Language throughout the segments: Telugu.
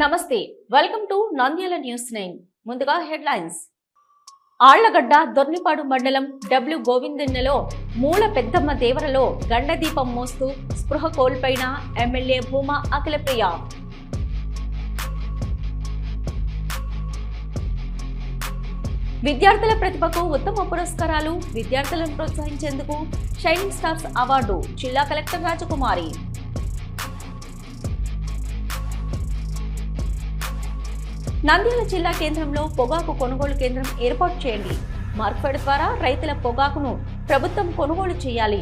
నమస్తే welcome to Nandyal news nine ముందుగా హెడ్లైన్స్ ఆళ్ళగడ్డ దొర్నిపాడు మండలం డబ్ల్యూ గోవిందన్నలో మూల పెద్దమ్మ దేవరలో గండదీపం మోస్తూ స్పృహ కోల్పోయిన ఎమ్మెల్యే భూమా అఖిలప్రియ. విద్యార్థుల ప్రతిభకు ఉత్తమ పురస్కారాలు విద్యార్థులను ప్రోత్సహించేందుకు షైనింగ్ స్టార్స్ అవార్డు జిల్లా కలెక్టర్ రాజకుమారి. నంద్యాల జిల్లా కేంద్రంలో పొగాకు కొనుగోలు కేంద్రం ఏర్పాటు చేయండి. మార్కెట్ ద్వారా రైతుల పొగాకును ప్రభుత్వం కొనుగోలు చేయాలి.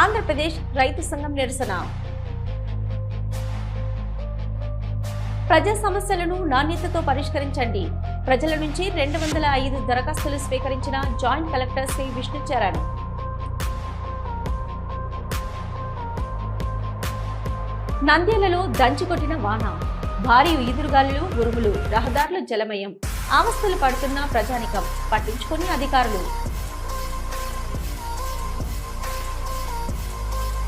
ఆంధ్రప్రదేశ్ రైతు సంఘం నిరసన. ప్రజా సమస్యలను నాణ్యతతో పరిష్కరించండి. ప్రజల నుంచి రెండు వందల ఐదు దరఖాస్తులు స్వీకరించిన జాయింట్ కలెక్టర్ శ్రీ విష్ణుచరణ్ నంద్యాలలో దంచికొట్టిన వాన. భారీ ఈదురుగాలులు ఉరుములు రహదారులు జలమయం ఆవస్థలు పడుతున్న ప్రజానికం పట్టించుకుని అధికారులు.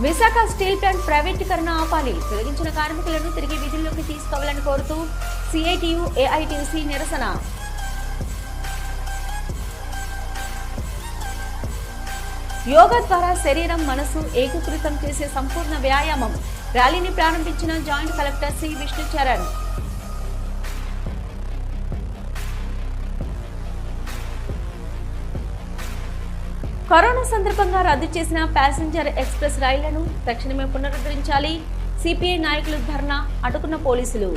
విశాఖ స్టీల్ ప్లాంట్ ప్రైవేటీకరణ ఆపాలి. తొలగించిన కార్మికులను తిరిగి విధుల్లోకి తీసుకోవాలని కోరుతూ సిఐటియు ఏఐటిసి నిరసన. యోగా ద్వారా శరీరం మనసు ఏకీకృతం చేసే సంపూర్ణ వ్యాయామం. ర్యాలీని ప్రారంభించిన joint collector C Vishnucharan. Corona సందర్భంగా రద్దు చేసిన ప్యాసింజర్ ఎక్స్ప్రెస్ రైళ్ళను తక్షణమే పునరుద్ధరించాలి. సిపిఐ నాయకులు ధర్నా అటుకున్న పోలీసులు.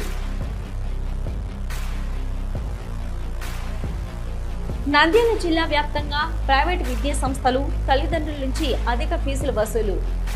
నంద్యాల జిల్లా వ్యాప్తంగా ప్రైవేట్ విద్యా సంస్థలు తల్లిదండ్రుల నుంచి అధిక ఫీజులు వసూలు.